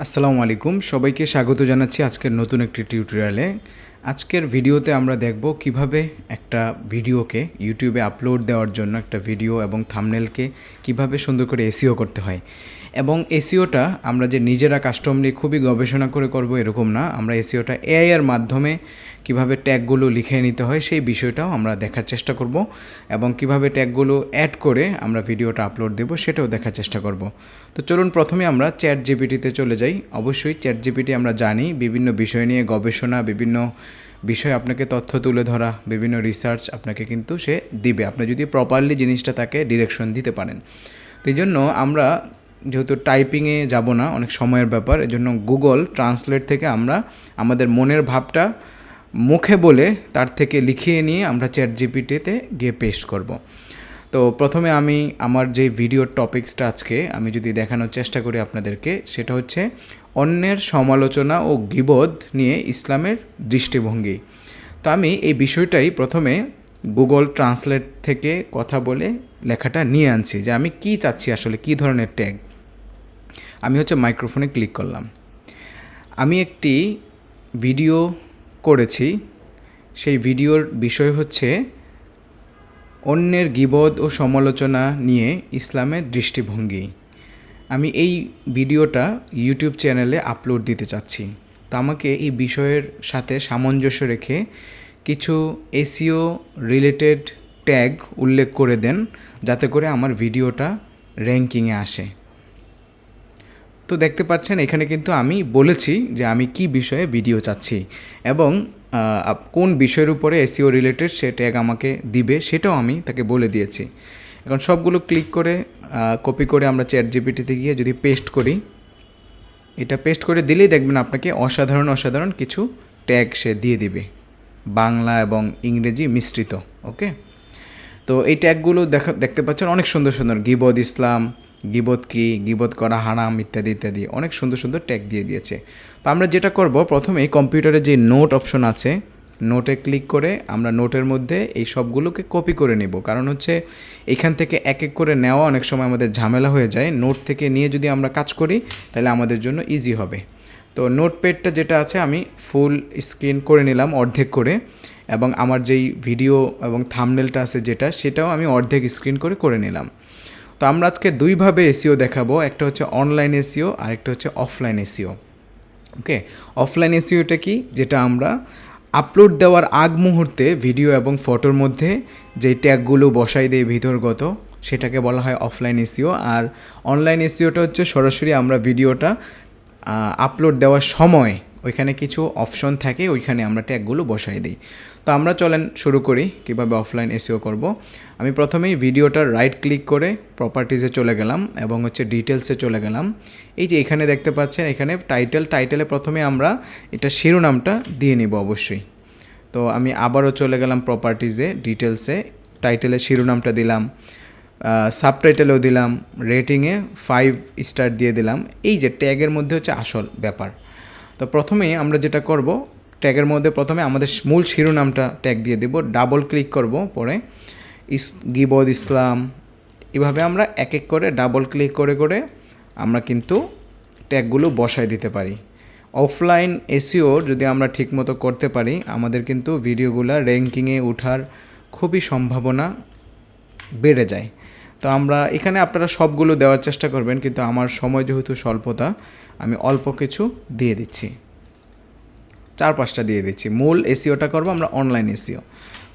আসসালামু আলাইকুম। সবাইকে স্বাগত জানাচ্ছি আজকের নতুন একটি টিউটোরিয়ালে। আজকের ভিডিওতে আমরা দেখব কীভাবে একটা ভিডিওকে ইউটিউবে আপলোড দেওয়ার জন্য একটা ভিডিও এবং থামনেলকে কীভাবে সুন্দর করে এসিও করতে হয়। এবং এসিওটা আমরা যে নিজেরা কাস্টমলি খুবই গবেষণা করে করব এরকম না, আমরা এসিওটা এআই এর মাধ্যমে কীভাবে ট্যাগগুলো লিখে নিতে হয় সেই বিষয়টাও আমরা দেখার চেষ্টা করব এবং কীভাবে ট্যাগগুলো অ্যাড করে আমরা ভিডিওটা আপলোড দেব সেটাও দেখার চেষ্টা করব। তো চলুন প্রথমে আমরা চ্যাট জিপিটিতে চলে যাই। অবশ্যই চ্যাট জিপিটি আমরা জানি, বিভিন্ন বিষয় নিয়ে গবেষণা, বিভিন্ন বিষয় আপনাকে তথ্য তুলে ধরা, বিভিন্ন রিসার্চ আপনাকে কিন্তু সে দিবে। আপনি যদি প্রপারলি জিনিসটা তাকে ডিরেকশন দিতে পারেন। এই জন্য আমরা যেহেতু টাইপিংয়ে যাব না, অনেক সময়ের ব্যাপার, এজন্য গুগল ট্রান্সলেট থেকে আমরা আমাদের মনের ভাবটা মুখে বলে তার থেকে লিখিয়ে নিয়ে আমরা চ্যাট জিপিটিতে গিয়ে পেস্ট করব। তো প্রথমে আমি আমার যে ভিডিওর টপিক্সটা আজকে, আমি যদি দেখানোর চেষ্টা করি আপনাদেরকে, সেটা হচ্ছে অন্যের সমালোচনা ও গিবোধ নিয়ে ইসলামের দৃষ্টিভঙ্গি। তো আমি এই বিষয়টাই প্রথমে গুগল ট্রান্সলেট থেকে কথা বলে লেখাটা নিয়ে আনছি যে আমি কি চাচ্ছি আসলে, কি ধরনের ট্যাগ আমি হচ্ছে মাইক্রোফোনে ক্লিক করলাম। আমি একটি ভিডিও করেছি। সেই ভিডিওর বিষয় হচ্ছে অন্যের গিবদ ও সমালোচনা নিয়ে ইসলামের দৃষ্টিভঙ্গি। আমি এই ভিডিওটা ইউটিউব চ্যানেলে আপলোড দিতে চাচ্ছি। তো আমাকে এই বিষয়ের সাথে সামঞ্জস্য রেখে কিছু এসিও রিলেটেড ট্যাগ উল্লেখ করে দেন, যাতে করে আমার ভিডিওটা র্যাঙ্কিংয়ে আসে। তো দেখতে পাচ্ছেন, এখানে কিন্তু আমি বলেছি যে আমি কি বিষয়ে ভিডিও চাচ্ছি এবং কোন বিষয়ের উপরে এসিও রিলেটেড সে ট্যাগ আমাকে দিবে সেটাও আমি তাকে বলে দিয়েছি। এখন সবগুলো ক্লিক করে কপি করে আমরা চ্যাট জিপিটিতে গিয়ে যদি পেস্ট করি, এটা পেস্ট করে দিলেই দেখবেন আপনাকে অসাধারণ অসাধারণ কিছু ট্যাগ সে দিয়ে দিবে। বাংলা এবং ইংরেজি মিশ্রিত ওকে তো এই ট্যাগগুলো দেখা, দেখতে পাচ্ছেন অনেক সুন্দর সুন্দর। গিবদ ইসলাম গিবত কি, গিবত করা হারাম, ইত্যাদি ইত্যাদি। অনেক সুন্দর সুন্দর ট্যাগ দিয়ে দিয়েছে। তো আমরা যেটা করব, প্রথমে কম্পিউটারে যে নোট অপশন আছে নোটে ক্লিক করে আমরা নোটের মধ্যে এই সবগুলোকে কপি করে নেব। কারণ হচ্ছে এখান থেকে এক এক করে নেওয়া অনেক সময় আমাদের ঝামেলা হয়ে যায়। নোট থেকে নিয়ে যদি আমরা কাজ করি, তাহলে আমাদের জন্য ইজি হবে। তো নোট পেডটা যেটা আছে, আমি ফুল স্ক্রিন করে নিলাম অর্ধেক করে। এবং আমার যেই ভিডিও এবং থামনেলটা আছে যেটা, সেটাও আমি অর্ধেক স্ক্রিন করে করে নিলাম। তো আমরা আজকে দুইভাবে এসিও দেখাবো, একটা হচ্ছে অনলাইন এসিও আর একটা হচ্ছে offline A C O. Okay offline এসিওটা কি? যেটা আমরা আপলোড দেওয়ার আগ মুহূর্তে ভিডিও এবং ফটোর মধ্যে যে ট্যাগগুলো বসাই দেয় ভিতরগত, সেটাকে বলা হয় অফলাইন এসিও। আর অনলাইন এসিওটা হচ্ছে সরাসরি আমরা ভিডিওটা আপলোড দেওয়ার সময় ওইখানে কিছু অপশন থাকে, ওইখানে আমরা ট্যাগগুলো বসাই দিই। তো আমরা চলেন শুরু করি, কীভাবে অফলাইন এসিও করব। আমি প্রথমেই ভিডিওটার রাইট ক্লিক করে প্রপার্টিজে চলে গেলাম এবং হচ্ছে ডিটেলসে চলে গেলাম। এই যে এখানে দেখতে পাচ্ছেন, এখানে টাইটেল টাইটেলে প্রথমে আমরা এটা শিরোনামটা দিয়ে নিব অবশ্যই। তো আমি আবারও চলে গেলাম প্রপার্টিজে ডিটেলসে টাইটেলের শিরোনামটা দিলাম সাবটাইটেলও দিলাম রেটিংয়ে ফাইভ স্টার দিয়ে দিলাম। এই যে ট্যাগের মধ্যে হচ্ছে আসল ব্যাপার। তো প্রথমে আমরা যেটা করব ট্যাগের মধ্যে প্রথমে আমাদের মূল শিরোনামটা ট্যাগ দিয়ে দেব ডাবল ক্লিক করব, পরে ইস, গিবদ ইসলাম, এভাবে আমরা এক এক করে ডাবল ক্লিক করে করে আমরা কিন্তু ট্যাগগুলো বসায় দিতে পারি। অফলাইন এসিও যদি আমরা ঠিকমতো করতে পারি, আমাদের কিন্তু ভিডিওগুলো র্যাঙ্কিংয়ে ওঠার খুবই সম্ভাবনা বেড়ে যায়। তো আমরা এখানে আপনারা সবগুলো দেওয়ার চেষ্টা করবেন, কিন্তু আমার সময় যেহেতু স্বল্পতা আমি অল্প কিছু দিয়ে দিচ্ছি। চার পাঁচটা দিয়ে দিচ্ছি। মূল এসিওটা করব, আমরা অনলাইন এসিও।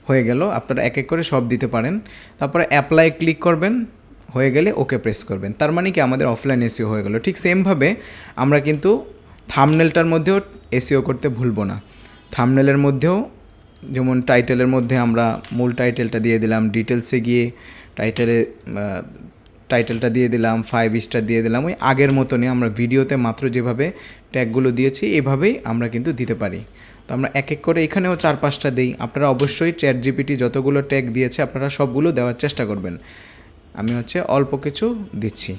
হয়ে গেল, আপনারা এক এক করে সব দিতে পারেন। তারপরে অ্যাপ্লাই ক্লিক করবেন, হয়ে গেলে ওকে প্রেস করবেন। তার মানে কি, আমাদের অফলাইন এসিও হয়ে গেল। ঠিক সেমভাবে আমরা কিন্তু থামনেলটার মধ্যেও এসিও করতে ভুলবো না। থামনেলের মধ্যেও, যেমন টাইটেলের মধ্যে আমরা মূল টাইটেলটা দিয়ে দিলাম, ডিটেলসে গিয়ে টাইটেলে টাইটেলটা দিয়ে দিলাম ফাইভ স্টার দিয়ে দিলাম, ওই আগের মতনই আমরা ভিডিওতে মাত্র যেভাবে ট্যাগগুলো দিয়েছি, এভাবেই আমরা কিন্তু দিতে পারি। তো আমরা এক এক করে এখানেও চার পাঁচটা দিই। আপনারা অবশ্যই চ্যাট জিপিটি যতগুলো ট্যাগ দিয়েছে, আপনারা সবগুলো দেওয়ার চেষ্টা করবেন। আমি হচ্ছে অল্প কিছু দিচ্ছি।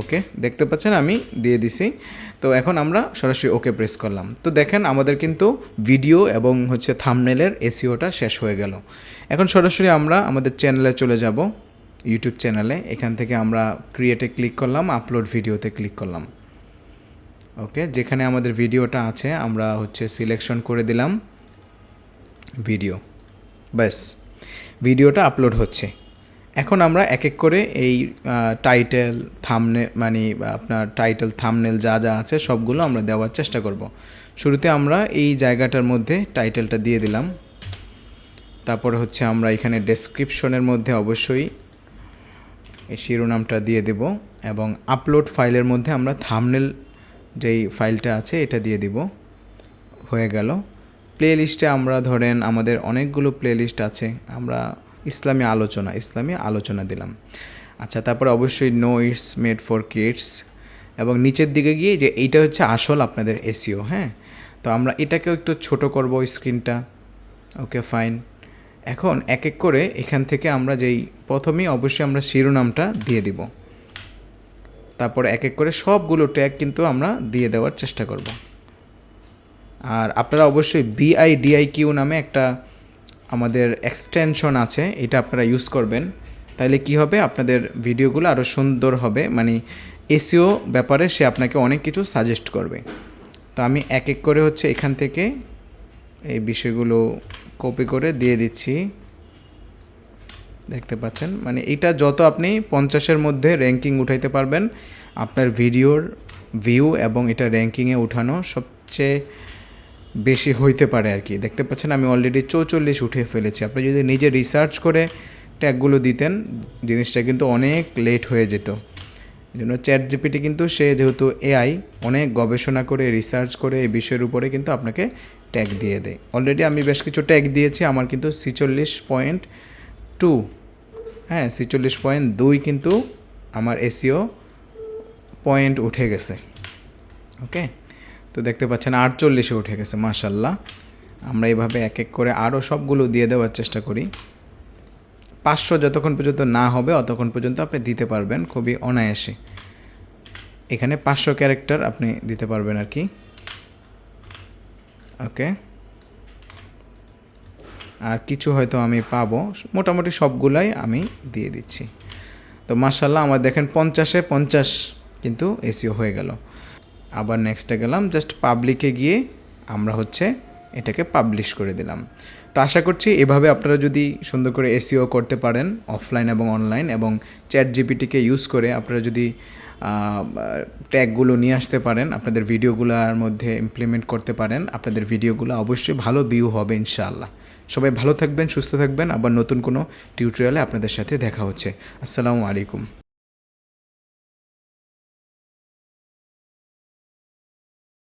ওকে, দেখতে পাচ্ছেন আমি দিয়ে দিছি। তো এখন আমরা সরাসরি ওকে প্রেস করলাম। তো দেখেন আমাদের কিন্তু ভিডিও এবং হচ্ছে থামনেলের এসিওটা শেষ হয়ে গেল। এখন সরাসরি আমরা আমাদের চ্যানেলে চলে যাব ইউটিউব চ্যানেলে এখান থেকে আমরা ক্রিয়েটে ক্লিক করলাম আপলোড ভিডিওতে ক্লিক করলাম। ওকে, যেখানে আমাদের ভিডিওটা আছে, আমরা হচ্ছে সিলেকশন করে দিলাম ভিডিও ব্যাস ভিডিওটা আপলোড হচ্ছে। এখন আমরা এক এক করে এই টাইটেল থামনে মানে আপনার টাইটেল থামনেল যা যা আছে সবগুলো আমরা দেওয়ার চেষ্টা করব। শুরুতে আমরা এই জায়গাটার মধ্যে টাইটেলটা দিয়ে দিলাম। তারপরে হচ্ছে আমরা এখানে ডেসক্রিপশনের মধ্যে অবশ্যই এই শিরোনামটা দিয়ে দেব এবং আপলোড ফাইলের মধ্যে আমরা থামনেল যেই ফাইলটা আছে এটা দিয়ে দিব। হয়ে গেল। প্লে লিস্টে আমরা ধরেন আমাদের অনেকগুলো প্লে লিস্ট আছে। আমরা ইসলামী আলোচনা ইসলামী আলোচনা দিলাম। আচ্ছা তারপরে অবশ্যই no it's made for kids এবং নিচের দিকে গিয়ে যে এইটা হচ্ছে আসল আপনাদের এসিও হ্যাঁ? তো আমরা এটাকেও একটু ছোট করব স্ক্রিনটা ওকে ফাইন এখন এক এক করে এখান থেকে আমরা যেই প্রথমেই অবশ্যই আমরা শিরোনামটা দিয়ে দিব। তারপর এক এক করে সবগুলো ট্যাগ কিন্তু আমরা দিয়ে দেওয়ার চেষ্টা করব। আর আপনারা অবশ্যই বিআইডিআই কিউ নামে একটা আমাদের এক্সটেনশন আছে, এটা আপনারা ইউজ করবেন। তাহলে কি হবে? আপনাদের ভিডিওগুলো আরও সুন্দর হবে। মানে এসিও ব্যাপারে সে আপনাকে অনেক কিছু সাজেস্ট করবে। তো আমি এক এক করে হচ্ছে এখান থেকে এই বিষয়গুলো কপি করে দিয়ে দিচ্ছি। দেখতে পাচ্ছেন? মানে এটা যত আপনি পঞ্চাশের মধ্যে র্যাঙ্কিং উঠাইতে পারবেন, আপনার ভিডিওর ভিউ এবং এটা র্যাঙ্কিংয়ে উঠানো সবচেয়ে বেশি হইতে পারে আর কি। দেখতে পাচ্ছেন আমি অলরেডি চৌচল্লিশ উঠে ফেলেছি। আপনি যদি নিজে রিসার্চ করে ট্যাগগুলো দিতেন, জিনিসটা কিন্তু অনেক লেট হয়ে যেত। এই জন্য চ্যাট জিপিটি কিন্তু সে যেহেতু এআই অনেক গবেষণা করে রিসার্চ করে এই বিষয়ের উপরে কিন্তু আপনাকে ট্যাগ দিয়ে দেয়। অলরেডি আমি বেশ কিছু ট্যাগ দিয়েছি, আমার কিন্তু ছিচল্লিশ পয়েন্ট টু হ্যাঁ ছিচল্লিশ পয়েন্ট দুই কিন্তু আমার এসিও পয়েন্ট উঠে গেছে। ওকে তো দেখতে পাচ্ছেন আটচল্লিশে উঠে গেছে মাশাল্লাহ আমরা এইভাবে এক এক করে আরও সবগুলো দিয়ে দেওয়ার চেষ্টা করি। পাঁচশো যতক্ষণ পর্যন্ত না হবে, অতক্ষণ পর্যন্ত আপনি দিতে পারবেন, খুবই অনায়াসে। এখানে পাঁচশো ক্যারেক্টার আপনি দিতে পারবেন আর কি। ওকে। আর কিছু হয়তো আমি পাবো, মোটামুটি সবগুলাই আমি দিয়ে দিচ্ছি। তো মার্শাল্লাহ আমার দেখেন পঞ্চাশে পঞ্চাশ কিন্তু এসিও হয়ে গেল। আবার নেক্সটে গেলাম জাস্ট পাবলিকে গিয়ে আমরা হচ্ছে এটাকে পাবলিশ করে দিলাম। তো আশা করছি এভাবে আপনারা যদি সুন্দর করে এসিও করতে পারেন অফলাইন এবং অনলাইন এবং চ্যাট জিপিটিকে ইউজ করে আপনারা যদি ট্যাগগুলো নিয়ে আসতে পারেন, আপনাদের ভিডিওগুলোর মধ্যে ইমপ্লিমেন্ট করতে পারেন, আপনাদের ভিডিওগুলো অবশ্যই ভালো ভিউ হবে ইনশাআল্লাহ। সবাই ভালো থাকবেন, সুস্থ থাকবেন, আবার নতুন কোনো টিউটোরিয়ালে আপনাদের সাথে দেখা হচ্ছে। আসসালামু আলাইকুম।